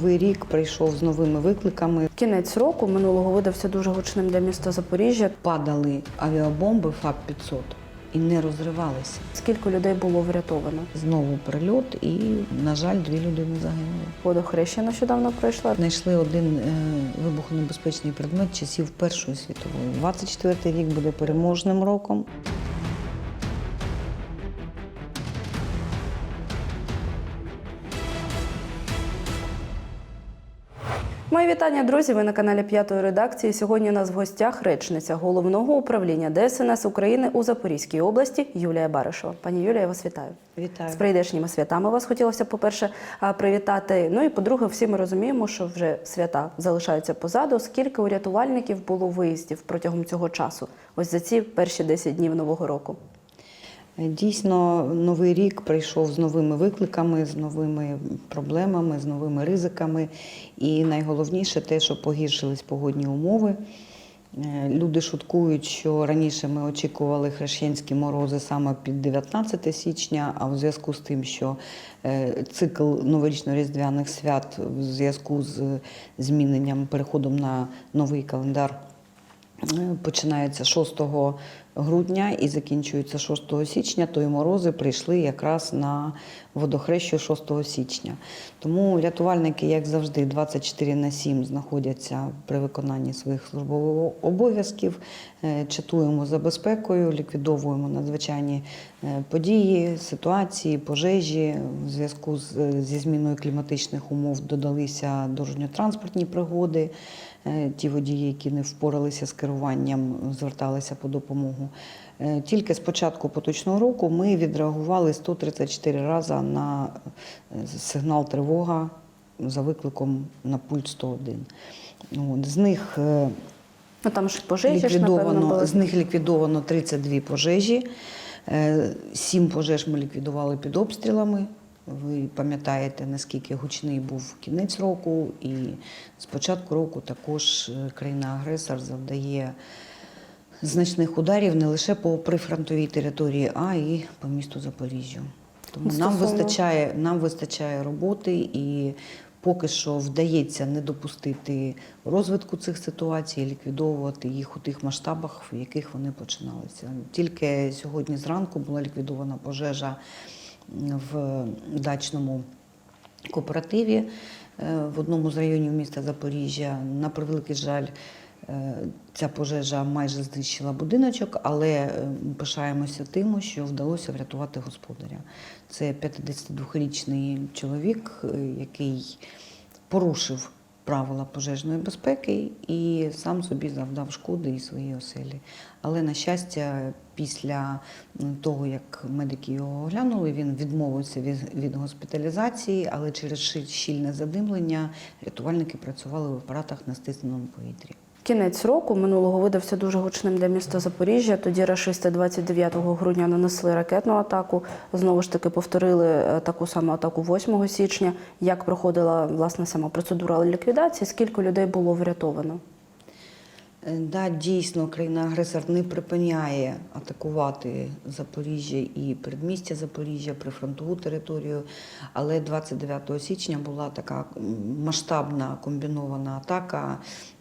новий рік прийшов з новими викликами. Кінець року минулого видався дуже гучним для міста Запоріжжя. Падали авіабомби ФАП-500 і не розривалися. Скільки людей було врятовано? Знову прильот, і, на жаль, дві людини загинули. Водохреща нещодавно пройшла. Знайшли один е, вибухонебезпечний предмет часів Першої світової. 24-й рік буде переможним роком. Мої вітання, друзі. Ви на каналі п'ятої редакції. Сьогодні у нас в гостях речниця головного управління ДСНС України у Запорізькій області Юлія Баришева. Пані Юлія, я вас вітаю. Вітаю. З прийдешніми святами вас хотілося, по-перше, привітати. Ну і по-друге, всі ми розуміємо, що вже свята залишаються позаду. Скільки у рятувальників було виїздів протягом цього часу? Ось за ці перші 10 днів нового року. Дійсно, новий рік прийшов з новими викликами, з новими проблемами, з новими ризиками. І найголовніше те, що погіршились погодні умови. Е, Люди шуткують, що раніше ми очікували хрещенські морози саме під 19 січня, а в зв'язку з тим, що е, цикл новорічно-різдвяних свят в зв'язку з зміненням, переходом на новий календар Е, починається 6 грудня і закінчується 6 січня, то і морози прийшли якраз на водохрещу 6 січня. Тому рятувальники, як завжди, 24 на 7 знаходяться при виконанні своїх службових обов'язків, Е, чатуємо за безпекою, ліквідовуємо надзвичайні е, події, ситуації, пожежі. В зв'язку з, зі зміною кліматичних умов додалися дорожньо-транспортні пригоди. Е, Ті водії, які не впоралися з керуванням, зверталися по допомогу. Е, Тільки з початку поточного року ми відреагували 134 рази на е, сигнал тривога за викликом на пульт 101. От, З них Ну там ж пожежі ж, напевно, ліквідовано, з них ліквідовано 32 пожежі. Сім пожеж ми ліквідували під обстрілами. Ви пам'ятаєте, наскільки гучний був кінець року, і з початку року також е, країна-агресор завдає значних ударів не лише по прифронтовій території, а і по місту Запоріжжю. Тому нам вистачає, нам вистачає роботи і поки що вдається не допустити розвитку цих ситуацій, ліквідовувати їх у тих масштабах, в яких вони починалися. Тільки сьогодні зранку була ліквідована пожежа в дачному кооперативі е, в одному з районів міста Запоріжжя. На превеликий жаль, е, ця пожежа майже знищила будиночок, але е, пишаємося тим, що вдалося врятувати господаря. Це 52-річний чоловік, який порушив правила пожежної безпеки і сам собі завдав шкоди і своїй оселі. Але, на щастя, після того, як медики його оглянули, він відмовився від, від госпіталізації, але через щільне задимлення рятувальники працювали в апаратах на стисненому повітрі. Кінець року минулого видався дуже гучним для міста Запоріжжя. Тоді рашисти 29 грудня нанесли ракетну атаку. Знову ж таки повторили е, таку саму атаку 8 січня. Як проходила власне сама процедура ліквідації? Скільки людей було врятовано? Е, Да, дійсно, країна-агресор не припиняє атакувати Запоріжжя і передмістя Запоріжжя, прифронтову територію. Але 29 січня була така масштабна комбінована атака.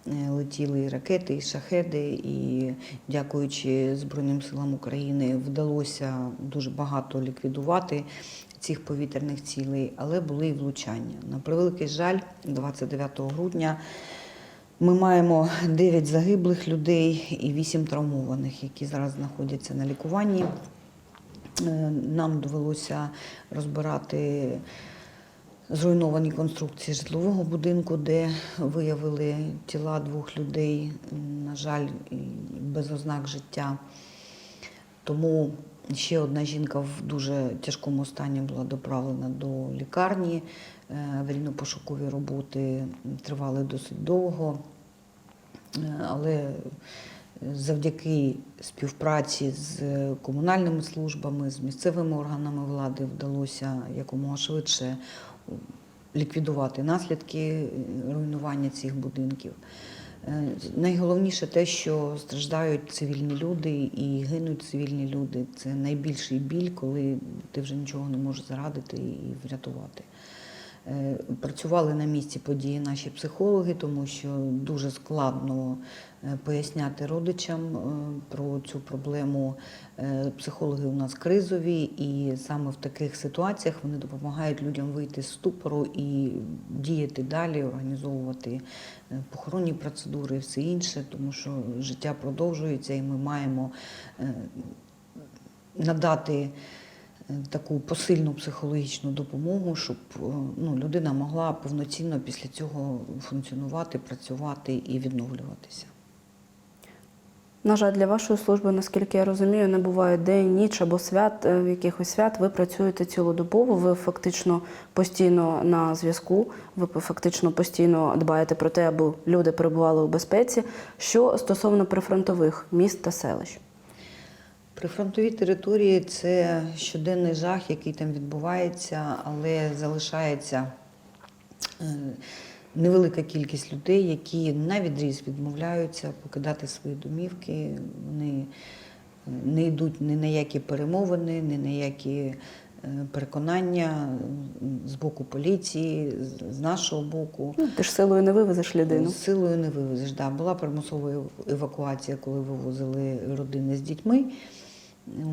Е, Летіли і ракети, і шахеди, і дякуючи Збройним силам України вдалося дуже багато ліквідувати цих повітряних цілей, але були і влучання. На превеликий жаль, 29 грудня. Ми маємо 9 загиблих людей і 8 травмованих, які зараз знаходяться на лікуванні. Е, Нам довелося розбирати зруйновані конструкції житлового будинку, де виявили тіла двох людей, на жаль, без ознак життя. Тому ще одна жінка в дуже тяжкому стані була доправлена до лікарні. Е, Аварійно-пошукові роботи тривали досить довго. Е, Але завдяки співпраці з комунальними службами, з місцевими органами влади вдалося якомога швидше ліквідувати наслідки е, руйнування цих будинків. Е, Найголовніше те, що страждають цивільні люди і гинуть цивільні люди. Це найбільший біль, коли ти вже нічого не можеш зарадити і врятувати. Е, Працювали на місці події наші психологи, тому що дуже складно е, поясняти родичам е, про цю проблему. Психологи у нас кризові, і саме в таких ситуаціях вони допомагають людям вийти з ступору і діяти далі, організовувати похоронні процедури і все інше, тому що життя продовжується, і ми маємо надати таку посильну психологічну допомогу, щоб е, ну, людина могла повноцінно після цього функціонувати, працювати і відновлюватися. На жаль, для вашої служби, наскільки я розумію, не буває день, ніч або свят, е, якихось свят. Ви працюєте цілодобово, ви фактично постійно на зв'язку, ви фактично постійно дбаєте про те, аби люди перебували у безпеці. Що стосовно прифронтових міст та селищ? Прифронтові території це щоденний жах, який там відбувається, але залишається е, невелика кількість людей, які на відріз відмовляються покидати свої домівки. Вони е, не йдуть ні на які перемовини, ні на які е, переконання з боку поліції, з- нашого боку. Ну, ти ж силою не вивезеш людину. Силою не вивезеш. Да. Була примусова евакуація, коли вивозили родини з дітьми.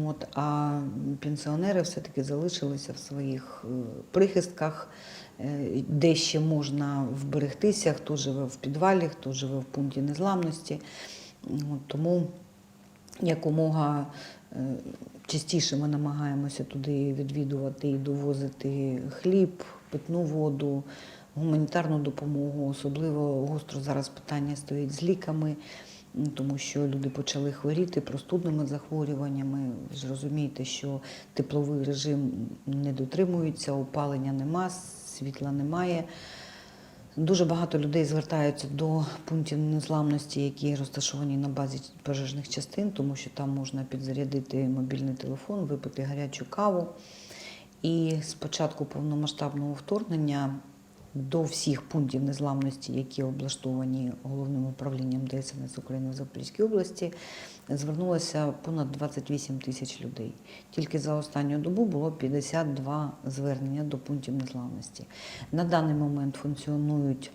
От, а пенсіонери все-таки залишилися в своїх е, прихистках, е, де ще можна вберегтися, хто живе в підвалі, хто живе в пункті незламності. От, тому якомога е, частіше ми намагаємося туди відвідувати і довозити хліб, питну воду, гуманітарну допомогу. Особливо гостро зараз питання стоїть з ліками, тому що люди почали хворіти простудними захворюваннями. Ви ж розумієте, що тепловий режим не дотримується, опалення нема, світла немає. Дуже багато людей звертаються до пунктів незламності, які розташовані на базі пожежних частин, тому що там можна підзарядити мобільний телефон, випити гарячу каву. І з початку повномасштабного вторгнення до всіх пунктів незламності, які облаштовані головним управлінням ДСНС України в Запорізькій області, звернулося понад 28 тисяч людей. Тільки за останню добу було 52 звернення до пунктів незламності. На даний момент функціонують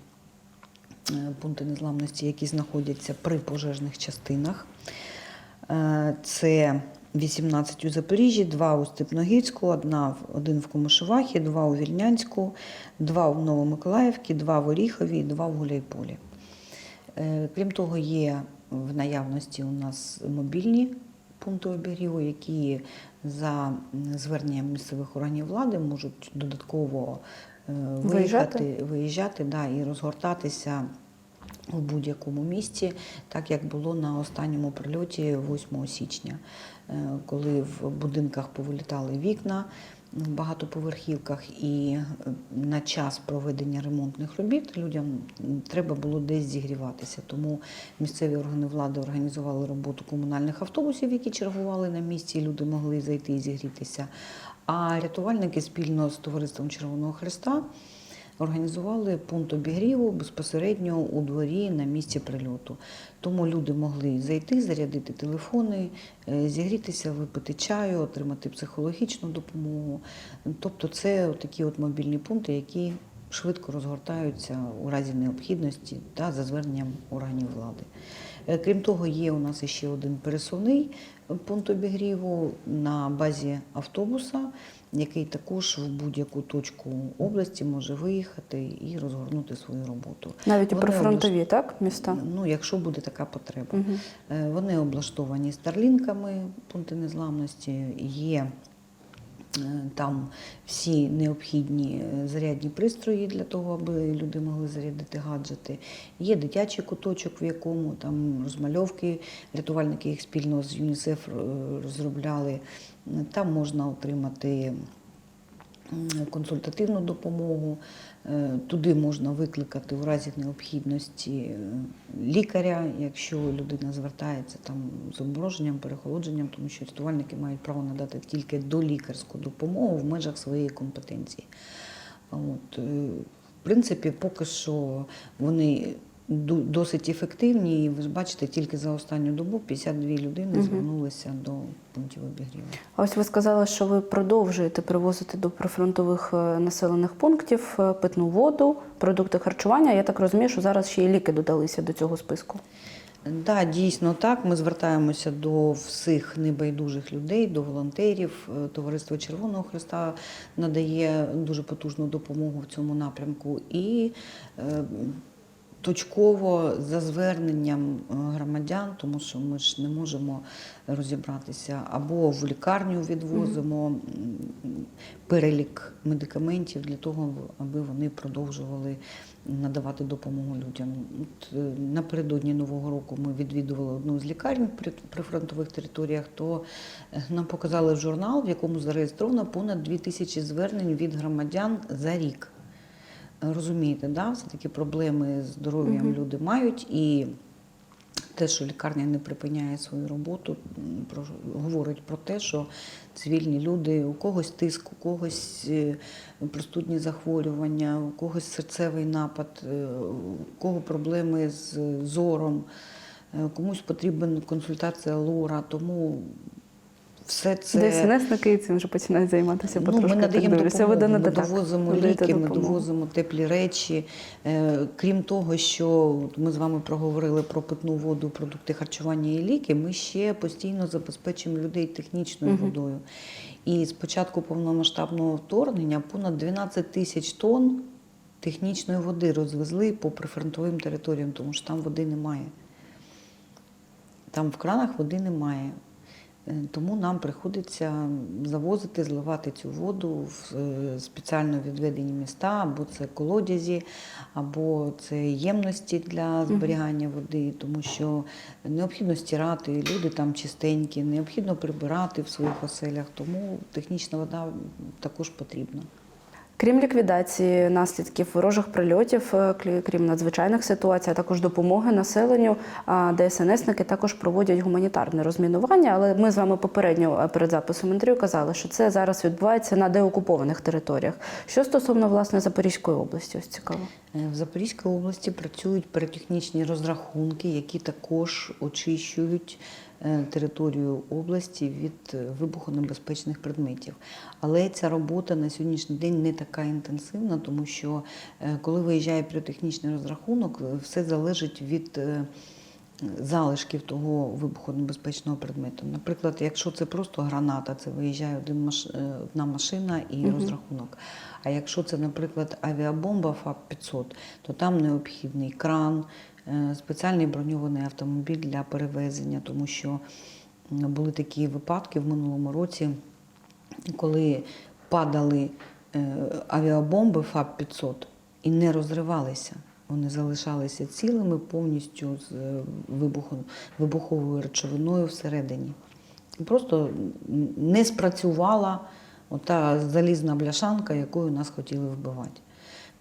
е, пункти незламності, які знаходяться при пожежних частинах. Е, Це 18 у Запоріжжі, 2 у Степногірську, одна, в- один в Комишевахі, 2 у Вільнянську, 2 в Новомиколаївці, 2 в Оріхові і 2 в Гуляйполі. Е, Крім того, є в наявності у нас мобільні пункти обігріву, які за зверненням місцевих органів влади можуть додатково е, Виїжджати? виїхати, виїжджати да, і розгортатися у будь-якому місці, так як було на останньому прильоті 8 січня, коли в будинках повилітали вікна в багатоповерхівках, і е, на час проведення ремонтних робіт людям треба було десь зігріватися. Тому місцеві органи влади організували роботу комунальних автобусів, які чергували на місці, і люди могли зайти і зігрітися. А рятувальники спільно з товариством Червоного Христа організували пункт обігріву безпосередньо у дворі на місці прильоту. Тому люди могли зайти, зарядити телефони, е, зігрітися, випити чаю, отримати психологічну допомогу. Тобто це такі от мобільні пункти, які швидко розгортаються у разі необхідності та за зверненням органів влади. Е, Крім того, є у нас ще один пересувний пункт обігріву на базі автобуса, який також в будь-яку точку області може виїхати і розгорнути свою роботу. Навіть Вони прифронтові, так, міста? Ну, якщо буде така потреба. Е, Вони облаштовані старлінками, пункти незламності, є там всі необхідні е, зарядні пристрої для того, аби люди могли зарядити гаджети. Є дитячий куточок, в якому там розмальовки, рятувальники їх спільно з ЮНІСЕФ е, розробляли. Там можна отримати консультативну допомогу. Е, Туди можна викликати у разі необхідності е, лікаря, якщо людина звертається там з обмороженням, перехолодженням, тому що рятувальники мають право надати тільки долікарську допомогу в межах своєї компетенції. От, е, в принципі, поки що вони досить ефективні. І ви ж бачите, тільки за останню добу 52 людини Мгм. звернулися до пунктів обігріву. А ось ви сказали, що ви продовжуєте привозити до прифронтових е, населених пунктів е, питну воду, продукти харчування. Я так розумію, що зараз ще й ліки додалися до цього списку. Да, дійсно так. Ми звертаємося до всіх небайдужих людей, до волонтерів. Е, Товариство Червоного Христа надає дуже потужну допомогу в цьому напрямку. І точково за зверненням е, громадян, тому що ми ж не можемо розібратися, або в лікарню відвозимо перелік медикаментів для того, аби вони продовжували надавати допомогу людям. От, е, напередодні Нового року ми відвідували одну з лікарень при прифронтових територіях, то е, нам показали журнал, в якому зареєстровано понад 2 тисячі звернень від громадян за рік. Розумієте, да? все-таки проблеми з здоров'ям Мгм. люди мають і. Те, що лікарня не припиняє свою роботу, про, говорить про те, що цивільні люди, у когось тиск, у когось е, простудні захворювання, у когось серцевий напад, е, у кого проблеми з зором, е, комусь потрібна консультація лора. Тому все це. ДСНСники цим вже починають займатися Ну, потрошки. ми надаємо допомогу, Ви ми так, довозимо ви ліки, ми довозимо теплі речі. Е, Крім того, що ми з вами проговорили про питну воду, продукти харчування і ліки, ми ще постійно забезпечуємо людей технічною Мгм. водою. І з початку повномасштабного вторгнення понад 12 тисяч тонн технічної води розвезли по прифронтовим територіям, тому що там води немає. Там в кранах води немає. Е, Тому нам приходиться завозити, зливати цю воду в е, спеціально відведені міста, або це колодязі, або це ємності для зберігання води, тому що необхідно стирати, люди там чистенькі, необхідно прибирати в своїх оселях, тому технічна вода також потрібна. Крім ліквідації наслідків ворожих прильотів, е, крім надзвичайних ситуацій, а також допомоги населенню, ДСНСники також проводять гуманітарне розмінування. Але ми з вами попередньо е, перед записом інтерв'ю казали, що це зараз відбувається на деокупованих територіях. Що стосовно власне Запорізької області, ось цікаво. Е, В Запорізькій області працюють перетехнічні розрахунки, які також очищують е, територію області від е, вибухонебезпечних предметів. Але ця робота на сьогоднішній день не така інтенсивна, тому що коли виїжджає піротехнічний розрахунок, все залежить від залишків того вибухонебезпечного предмету. Наприклад, якщо це просто граната, це виїжджає один маш... е, одна машина і Мгм. розрахунок. А якщо це, наприклад, авіабомба ФАП-500, то там необхідний кран, е, спеціальний броньований автомобіль для перевезення, тому що були такі випадки в минулому році, коли падали е, авіабомби ФАП-500 і не розривалися. Вони залишалися цілими повністю з е, вибухом, вибуховою речовиною всередині. Просто не спрацювала ота залізна бляшанка, якою нас хотіли вбивати.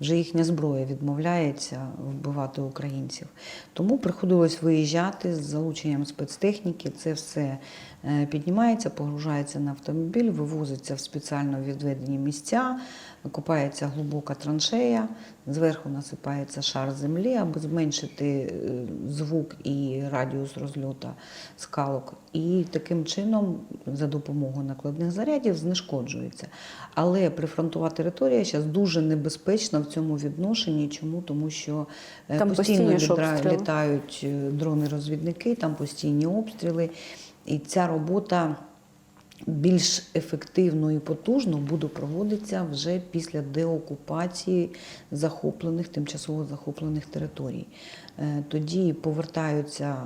Вже їхня зброя відмовляється вбивати українців. Тому приходилось виїжджати з залученням спецтехніки. Це все е, піднімається, погружається на автомобіль, вивозиться в спеціально відведені місця, копається глибока траншея, зверху насипається шар землі, аби зменшити е, звук і радіус розльоту скалок. І таким чином, за допомогою накладних зарядів, знешкоджується. Але прифронтова територія зараз дуже небезпечна в цьому відношенні. Чому? Тому що е, Там постійно відра- літають е, дрони-розвідники, там постійні обстріли. І ця робота більш ефективно і потужно буде проводитися вже після деокупації захоплених, тимчасово захоплених територій. Е, Тоді повертаються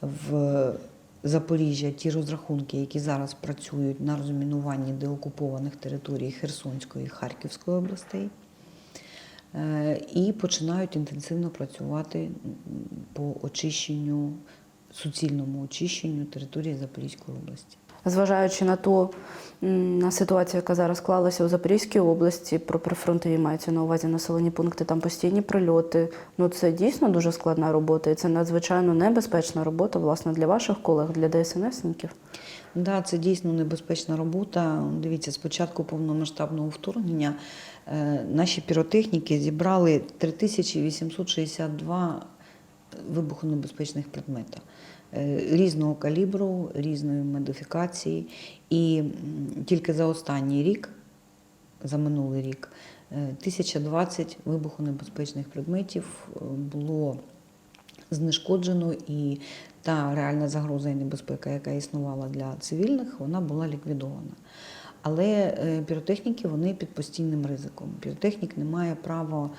в Запоріжжя ті розрахунки, які зараз працюють на розмінуванні деокупованих територій Херсонської і Харківської областей. Е, І починають інтенсивно працювати по очищенню, суцільному очищенню території Запорізької області. Зважаючи на ту на ситуацію, яка зараз склалася у Запорізькій області, про прифронтові мається на увазі населені пункти, там постійні прильоти. Ну це дійсно дуже складна робота, і це надзвичайно небезпечна робота, власне, для ваших колег, для ДСНСників. Да, це дійсно небезпечна робота. Дивіться, з початку повномасштабного вторгнення е, наші піротехніки зібрали 3862 вибухонебезпечних предметах е, різного калібру, різної модифікації. І тільки за останній рік, за минулий рік, е, 1020 вибухонебезпечних предметів е, було знешкоджено, і та реальна загроза і небезпека, яка існувала для цивільних, вона була ліквідована. Але е, піротехніки вони під постійним ризиком. Піротехнік не має права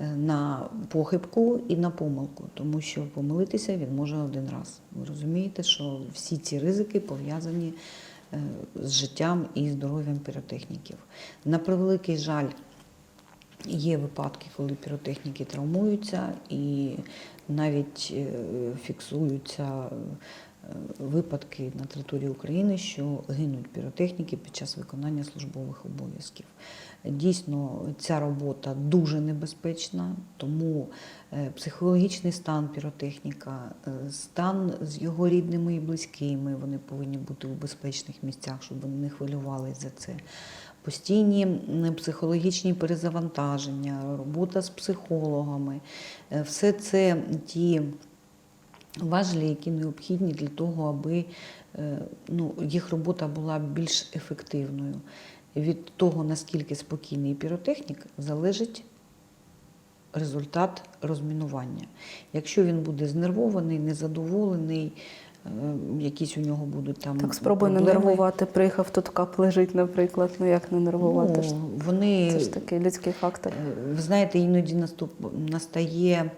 е, на похибку і на помилку, тому що помилитися він може один раз. Ви розумієте, що всі ці ризики пов'язані е, з життям і здоров'ям піротехніків. На превеликий жаль, Є випадки, коли піротехніки травмуються і навіть фіксуються випадки на території України, що гинуть піротехніки під час виконання службових обов'язків. Дійсно, ця робота дуже небезпечна, тому е, психологічний стан піротехніка, е, стан з його рідними і близькими, вони повинні бути у безпечних місцях, щоб вони не хвилювалися за це постійні психологічні перезавантаження, робота з психологами. Е, Все це ті важелі, які необхідні для того, аби е, ну, їх робота була більш ефективною. Від того, наскільки спокійний піротехнік, залежить результат розмінування. Якщо він буде знервований, незадоволений, якісь у нього будуть там Так спробуй не нервувати. Приїхав, тут кап лежить, наприклад. Ну як не нервувати? Ну, вони Це ж такий людський фактор. Е, Ви знаєте, іноді наступ... настає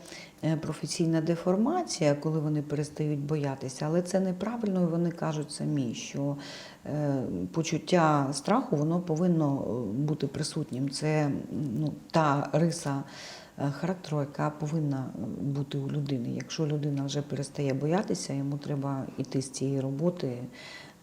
е, професійна деформація, коли вони перестають боятися, але це неправильно, і вони кажуть самі, що е, почуття страху воно повинно бути присутнім. Це ну, та риса характеру, яка повинна е, бути у людини. Якщо людина вже перестає боятися, йому треба йти з цієї роботи,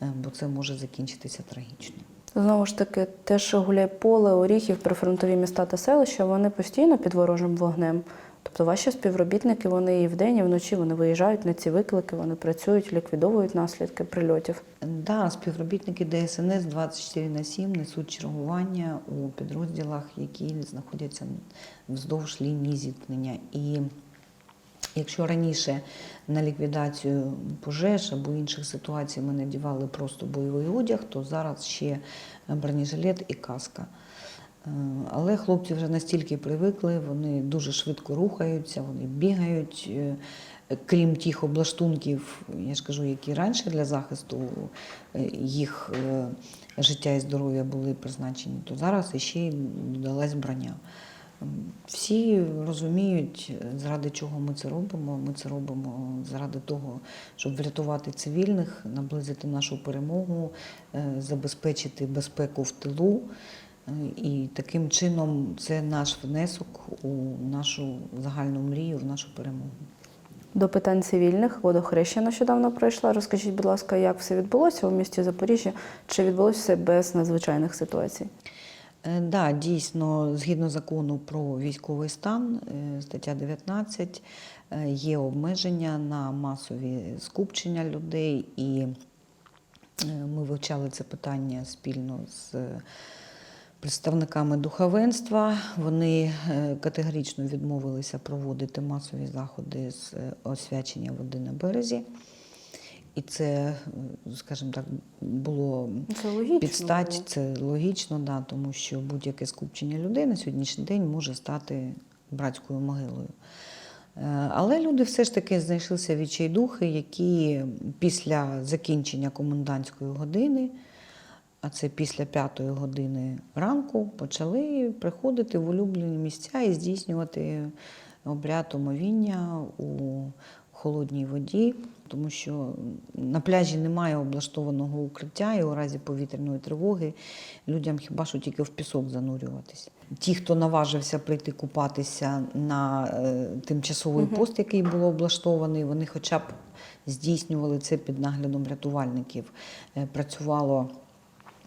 е, бо це може закінчитися трагічно. Знову ж таки, теж Гуляйполе, Оріхів, прифронтові міста та селища, вони постійно під ворожим вогнем. Тобто ваші співробітники, вони і вдень, і вночі вони виїжджають на ці виклики, вони працюють, ліквідовують наслідки прильотів. Да, співробітники ДСНС 24 на 7 несуть чергування у підрозділах, які знаходяться вздовж лінії зіткнення. І якщо раніше на ліквідацію пожеж або інших ситуацій ми надівали просто бойовий одяг, то зараз ще бронежилет і каска. Е, Але хлопці вже настільки привикли, вони дуже швидко рухаються, вони бігають. Е, Крім тих облаштунків, я ж кажу, які раніше для захисту е, їх життя і здоров'я були призначені, то зараз іще й додалась броня. Всі розуміють, заради чого ми це робимо. Ми це робимо заради того, щоб врятувати цивільних, наблизити нашу перемогу, забезпечити безпеку в тилу. І таким чином це наш внесок у нашу загальну мрію, в нашу перемогу. До питань цивільних водохреща нещодавно пройшла. Розкажіть, будь ласка, як все відбулося у місті Запоріжжя? Чи відбулося все без надзвичайних ситуацій? Е, Да, дійсно, згідно закону про військовий стан, е, стаття 19, е, є обмеження на масові скупчення людей, і ми вивчали це питання спільно з представниками духовенства. Вони е, категорично відмовилися проводити масові заходи з е, освячення води на березі. І це, скажімо так, було Це логічно. під стать, було. це логічно, да, тому що будь-яке скупчення людей на сьогоднішній день може стати братською могилою. Е, Але люди все ж таки знайшлися відчайдухи, які після закінчення комендантської години, а це після п'ятої години ранку, почали приходити в улюблені місця і здійснювати обряд омовіння у холодній воді, тому що на пляжі немає облаштованого укриття, і у разі повітряної тривоги людям хіба що тільки в пісок занурюватись. Ті, хто наважився прийти купатися на е, тимчасовий пост, який був облаштований, вони хоча б здійснювали це під наглядом рятувальників. Е, Працювало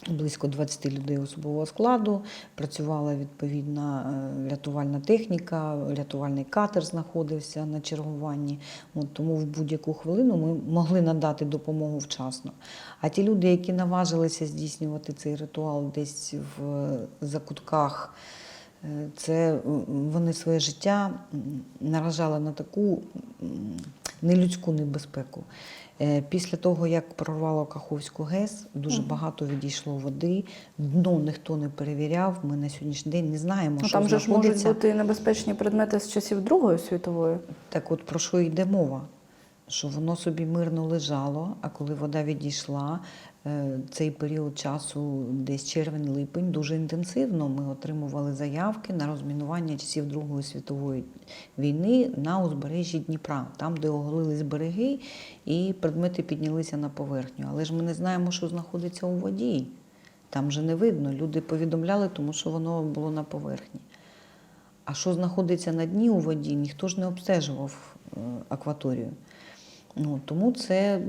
близько 20 людей особового складу, працювала відповідна е, рятувальна техніка, рятувальний катер знаходився на чергуванні. От, тому в будь-яку хвилину ми могли надати допомогу вчасно. А ті люди, які наважилися здійснювати цей ритуал десь в закутках Е, Це вони своє життя наражали на таку нелюдську небезпеку. Е, Після того, як прорвало Каховську ГЕС, дуже багато відійшло води, дно ніхто не перевіряв. Ми на сьогоднішній день не знаємо, Ну, що там же ж можуть бути небезпечні предмети з часів Другої світової. Так от про що йде мова? Що воно собі мирно лежало, а коли вода відійшла, е, цей період часу, десь червень-липень, дуже інтенсивно ми отримували заявки на розмінування часів Другої світової війни на узбережжі Дніпра, там, де оголились береги, і предмети піднялися на поверхню. Але ж ми не знаємо, що знаходиться у воді. Там же не видно. Люди повідомляли, тому що воно було на поверхні. А що знаходиться на дні у воді, ніхто ж не обстежував е, акваторію. Ну, тому це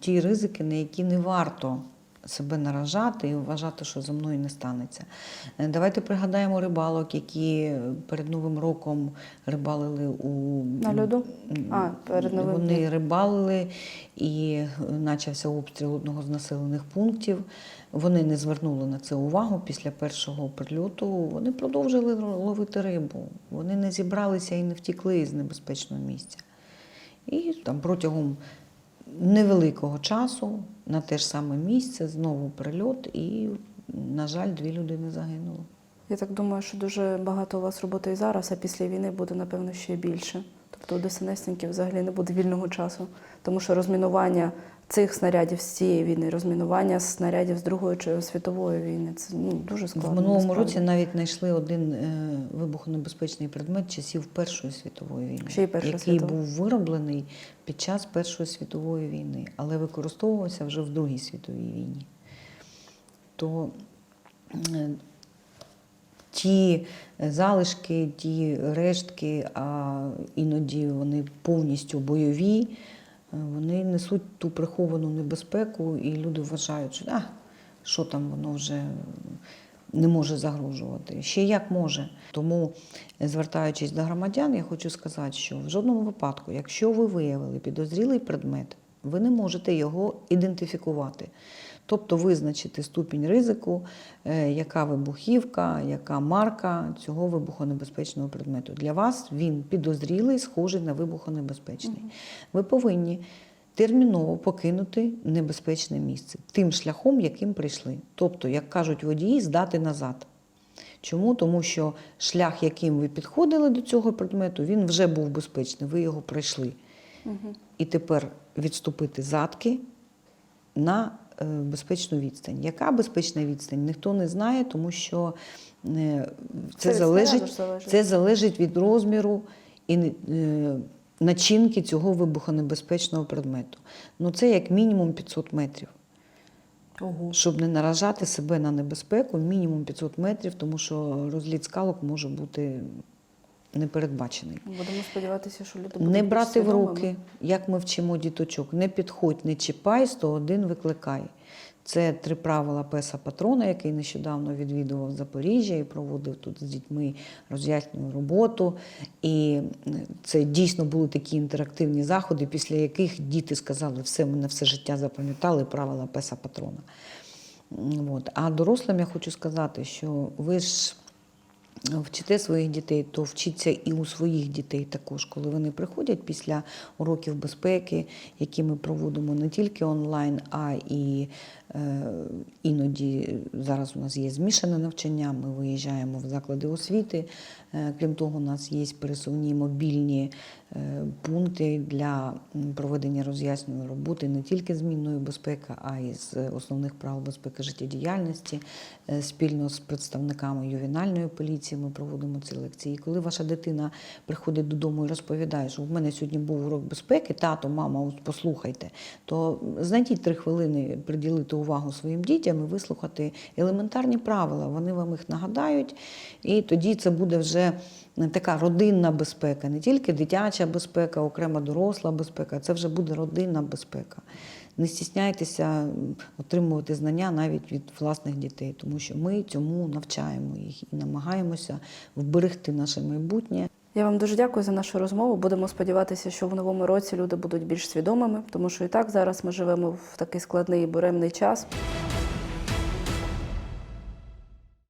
ті ризики, на які не варто себе наражати і вважати, що за мною не станеться. Е, Давайте пригадаємо рибалок, які перед Новим роком рибалили у На льоду? А, перед Новим Вони рибалили і почався обстріл одного з населених пунктів. Вони не звернули на це увагу після першого прильоту. Вони продовжили ловити рибу. Вони не зібралися і не втікли з небезпечного місця. І там протягом невеликого часу на те ж саме місце знову прильот, і, на жаль, дві людини загинули. Я так думаю, що дуже багато у вас роботи і зараз, а після війни буде, напевно, ще більше. Тобто у ДСНСників взагалі не буде вільного часу, тому що розмінування цих снарядів з цієї війни, розмінування снарядів з Другої чи світової війни це ну, дуже складно. В минулому насправді. році навіть знайшли один е, вибухонебезпечний предмет часів Першої світової війни, Ще й який світової. був вироблений під час Першої світової війни, але використовувався вже в Другій світовій війні. То е, ті залишки, ті рештки, а іноді вони повністю бойові, е, вони несуть ту приховану небезпеку, і люди вважають, що а, що там воно вже не може загрожувати. Ще як може. Тому, е, звертаючись до громадян, я хочу сказати, що в жодному випадку, якщо ви виявили підозрілий предмет, ви не можете його ідентифікувати. Тобто визначити ступінь ризику, е, яка вибухівка, яка марка цього вибухонебезпечного предмету. Для вас він підозрілий, схожий на вибухонебезпечний. Ви повинні терміново покинути небезпечне місце тим шляхом, яким прийшли. Тобто, як кажуть водії, здати назад. Чому? Тому що шлях, яким ви підходили до цього предмету, він вже був безпечний, ви його пройшли. І тепер відступити задки на безпечну відстань. Яка безпечна відстань? Ніхто не знає, тому що е, Це це, залежить, залежить. це залежить від розміру і е, начинки цього вибухонебезпечного предмету. Ну це як мінімум 500 метрів. Ого. Щоб не наражати себе на небезпеку, мінімум 500 метрів, тому що розліт скалок може бути непередбачений. Будемо сподіватися, що люди будуть Не брати в руки, як ми вчимо діточок. Не підходь, не чіпай, 101 викликай. Це три правила песа патрона, який нещодавно відвідував Запоріжжя і проводив тут з дітьми роз'яснювальну роботу. І це дійсно були такі інтерактивні заходи, після яких діти сказали, все, ми на все життя запам'ятали правила песа патрона. От. А дорослим я хочу сказати, що ви ж вчите своїх дітей, то вчіться і у своїх дітей також, коли вони приходять після уроків безпеки, які ми проводимо не тільки онлайн, а і е, іноді зараз у нас є змішане навчання. Ми виїжджаємо в заклади освіти. Е, крім того, у нас є пересувні мобільні е, пункти для проведення роз'яснювальної роботи не тільки з мінної безпеки, а й з основних правил безпеки життєдіяльності. Е, Спільно з представниками ювенальної поліції ми проводимо ці лекції. І коли ваша дитина приходить додому і розповідає, що в мене сьогодні був урок безпеки, тато, мама, послухайте, то знайдіть три хвилини приділити увагу своїм дітям і вислухати елементарні правила. Вони вам їх нагадають, і тоді це буде вже така родинна безпека, не тільки дитяча безпека, окрема доросла безпека, це вже буде родинна безпека. Не стісняйтеся отримувати знання навіть від власних дітей, тому що ми цьому навчаємо їх і намагаємося вберегти наше майбутнє. Я вам дуже дякую за нашу розмову. Будемо сподіватися, що в новому році люди будуть більш свідомими, тому що і так зараз ми живемо в такий складний і буремний час.